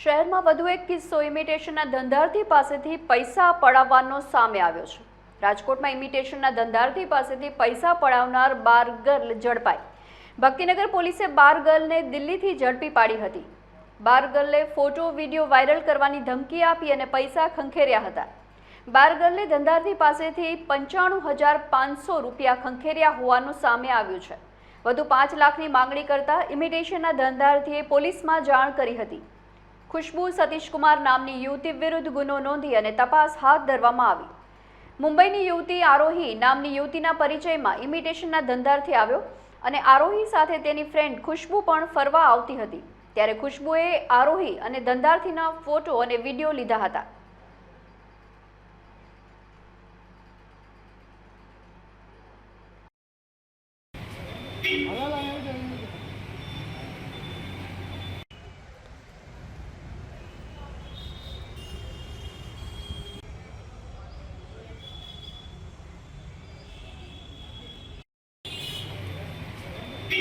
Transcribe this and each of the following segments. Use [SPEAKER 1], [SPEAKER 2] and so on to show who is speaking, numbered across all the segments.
[SPEAKER 1] શહેરમાં વધુ એક કિસ્સો ઇમિટેશનના ધંધાર્થી પાસેથી પૈસા પડાવવાનો સામે આવ્યો છે. રાજકોટમાં ઇમિટેશનના ધંધાર્થી પાસેથી પૈસા પડાવનાર બાર ગર્લ ઝડપાઈ. ભક્તિનગર પોલીસે બાર ગર્લને દિલ્હીથી ઝડપી પાડી હતી. બાર ગર્લે ફોટો, વીડિયો વાયરલ કરવાની ધમકી આપી અને પૈસા ખંખેર્યા હતા. બાર ગર્લે ધંધાર્થી પાસેથી પંચાણું હજાર પાંચસો રૂપિયા ખંખેર્યા હોવાનું સામે આવ્યું છે. વધુ પાંચ લાખની માંગણી કરતા ઇમિટેશનના ધંધાર્થીએ પોલીસમાં જાણ કરી હતી. ખુશ્બુ સતીશકુમાર નામની યુવતી વિરુદ્ધ ગુનો નોંધી અને તપાસ હાથ ધરવામાં આવી. મુંબઈની યુવતી આરોહી નામની યુવતીના પરિચયમાં ઇમિટેશનના ધંધાર્થી આવ્યો અને આરોહી સાથે તેની ફ્રેન્ડ ખુશ્બુ પણ ફરવા આવતી હતી. ત્યારે ખુશ્બુએ આરોહી અને ધંધાર્થીના ફોટો અને વીડિયો લીધા હતા.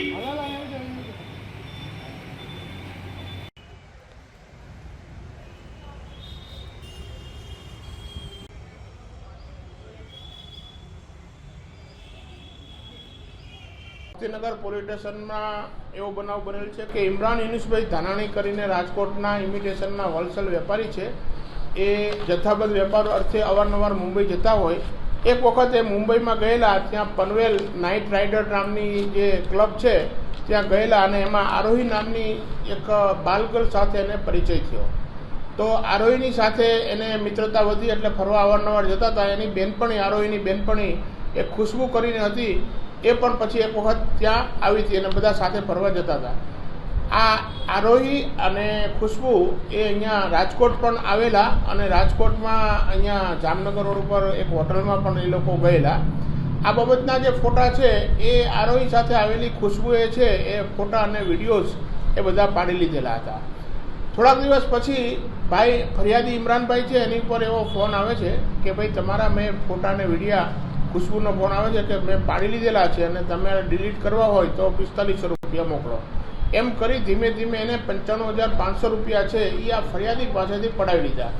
[SPEAKER 2] ભક્તિનગર પોલીસ સ્ટેશનમાં એવો બનાવ બનેલ છે કે ઇમરાન યુનુસભાઈ ધાનાણી કરીને રાજકોટના ઇમિટેશનના હોલસેલ વેપારી છે. એ જથ્થાબંધ વેપાર અર્થે અવારનવાર મુંબઈ જતા હોય એક વખત એ મુંબઈમાં ગયેલા, ત્યાં પનવેલ નાઇટ રાઇડર નામની જે ક્લબ છે, ત્યાં ગયેલા અને એમાં આરોહી નામની એક બાલગર્લ સાથે એને પરિચય થયો. તો આરોહીની સાથે એને મિત્રતા વધી એટલે ફરવા અવારનવાર જતા હતા. એની બેનપણી, આરોહીની બેનપણી એ ખુશ્બુ કરીને હતી. એ પણ પછી એક વખત ત્યાં આવી હતી અને બધા સાથે ફરવા જતા હતા. આ આરોહી અને ખુશ્બુ એ અહીંયા રાજકોટ પણ આવેલા અને રાજકોટમાં અહીંયા જામનગર રોડ ઉપર એક હોટલમાં પણ એ લોકો ગયેલા. આ બાબતના જે ફોટા છે એ આરોહી સાથે આવેલી ખુશ્બુએ છે એ ફોટા અને વિડીયોઝ એ બધા પાડી લીધેલા હતા. થોડાક દિવસ પછી ભાઈ ફરિયાદી ઇમરાનભાઈ છે એની ઉપર એવો ફોન આવે છે કે ભાઈ તમારા મેં ફોટા અને વિડીયા ખુશ્બુનો ફોન આવે છે કે મેં પાડી લીધેલા છે અને તમે ડિલીટ કરવા હોય તો પિસ્તાલીસો રૂપિયા મોકલો. એમ કરી ધીમે ધીમે એને પંચાણું હજાર પાંચસો રૂપિયા છે એ આ ફરિયાદી પાસેથી પડાવી લીધા.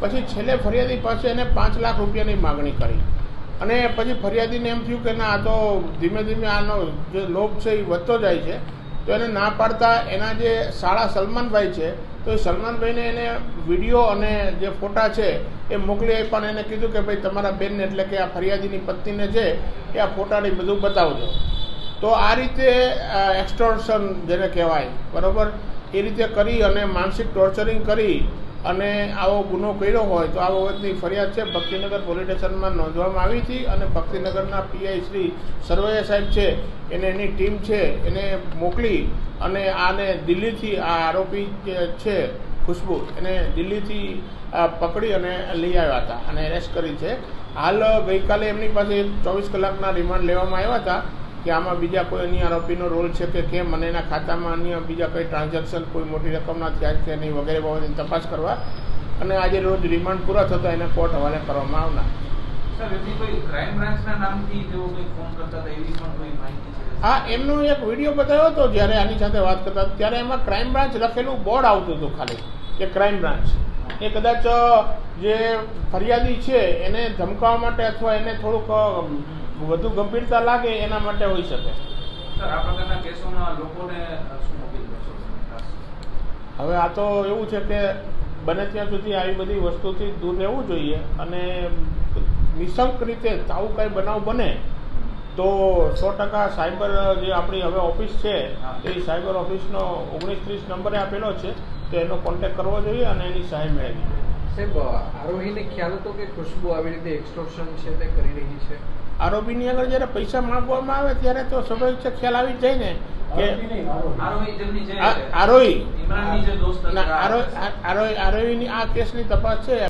[SPEAKER 2] પછી છેલ્લે ફરિયાદી પાસે એને પાંચ લાખ રૂપિયાની માગણી કરી. અને પછી ફરિયાદીને એમ થયું કે ના, આ તો ધીમે ધીમે આનો જે લોભ છે એ વધતો જાય છે, તો એને ના પાડતા એના જે સાળા સલમાનભાઈ છે, તો એ સલમાનભાઈને એને વીડિયો અને જે ફોટા છે એ મોકલી આપ્યા અને એને કીધું કે ભાઈ, તમારા બેનને એટલે કે આ ફરિયાદીની પત્નીને છે એ આ ફોટાને બધું બતાવજો. તો આ રીતે એક્સટોર્શન જેને કહેવાય, બરાબર? એ રીતે કરી અને માનસિક ટોર્ચરિંગ કરી અને આવો ગુનો કર્યો હોય તો આ બાબતની ફરિયાદ છે. ભક્તિનગર પોલીસ સ્ટેશનમાં નોંધવામાં આવી હતી અને ભક્તિનગરના પીઆઈ શ્રી સરવૈયા સાહેબ છે, એને એની ટીમ છે, એને મોકલી અને આને દિલ્હીથી આ આરોપી છે, ખુશ્બુ, એને દિલ્હીથી પકડી અને લઈ આવ્યા હતા અને એરેસ્ટ કરી છે. હાલ ગઈકાલે એમની પાસે ચોવીસ કલાકના રિમાન્ડ લેવામાં આવ્યા હતા. કે આમાં બીજા કોઈ અન્ય આરોપીનો રોલ છે કે કેમ? અને એના ખાતામાં અન્ય બીજા કંઈ ટ્રાન્ઝેક્શન કોઈ મોટી રકમના થયા છે નહીં વગેરે બાબતની તપાસ કરવા અને આજે રોજ રિમાન્ડ પૂરા થતા એને કોર્ટ હવાલે કરવામાં આવનાર. હા એમનો એક વીડિયો બતાવ્યો હતો જ્યારે આની સાથે વાત કરતા ત્યારે એમાં ક્રાઇમ બ્રાન્ચ લખેલું બોર્ડ આવતું હતું ખાલી કે ક્રાઇમ બ્રાન્ચ એ કદાચ જે ફરિયાદી છે એને ધમકાવવા માટે અથવા એને થોડુંક વધુ ગંભીરતા લાગે એના માટે હોઈ શકે? હવે આ તો એવું છે કે બને ત્યાં સુધી આવી બધી વસ્તુથી દૂર રહેવું જોઈએ અને નિશંક રીતે આવું કાંઈ બનાવ બને તો સો ટકા સાયબર જે આપણી હવે ઓફિસ છે એ સાયબર ઓફિસનો ઓગણીસ ત્રીસ નંબરે આપેલો છે તો એનો કોન્ટેક કરવો જોઈએ અને એની સહાય મેળવી
[SPEAKER 3] સાહેબ આરોહીને ખ્યાલ હતો કે ખુશ્બુ આવી રીતે એક્સટોર્શન છે તે કરી રહી છે?
[SPEAKER 2] આરોપીની આગળ જ્યારે પૈસા માંગવામાં આવે ત્યારે તો સ્વાભાવિક છે ખ્યાલ આવી જાય ને કે
[SPEAKER 4] આરોહી
[SPEAKER 2] આરોહી આરોહીની આ કેસની તપાસ છે